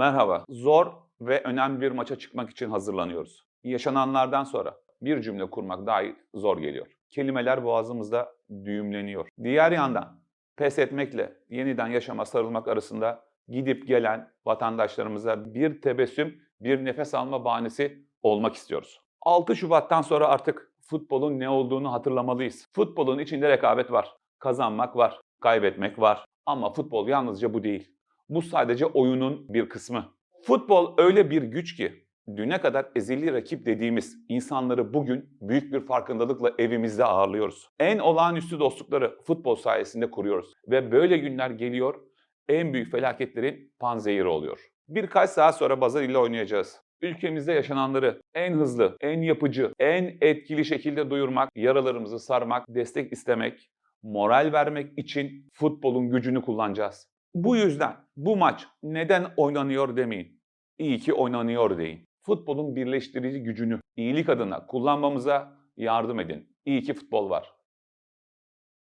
Merhaba. Zor ve önemli bir maça çıkmak için hazırlanıyoruz. Yaşananlardan sonra bir cümle kurmak dahi zor geliyor. Kelimeler boğazımızda düğümleniyor. Diğer yandan pes etmekle yeniden yaşama sarılmak arasında gidip gelen vatandaşlarımıza bir tebessüm, bir nefes alma bahanesi olmak istiyoruz. 6 Şubat'tan sonra artık futbolun ne olduğunu hatırlamalıyız. Futbolun içinde rekabet var. Kazanmak var, kaybetmek var. Ama futbol yalnızca bu değil. Bu sadece oyunun bir kısmı. Futbol öyle bir güç ki düne kadar ezeli rakip dediğimiz insanları bugün büyük bir farkındalıkla evimizde ağırlıyoruz. En olağanüstü dostlukları futbol sayesinde kuruyoruz ve böyle günler geliyor en büyük felaketlerin panzehiri oluyor. Birkaç saat sonra Bazar ile oynayacağız. Ülkemizde yaşananları en hızlı, en yapıcı, en etkili şekilde duyurmak, yaralarımızı sarmak, destek istemek, moral vermek için futbolun gücünü kullanacağız. Bu yüzden bu maç neden oynanıyor demeyin. İyi ki oynanıyor deyin. Futbolun birleştirici gücünü iyilik adına kullanmamıza yardım edin. İyi ki futbol var.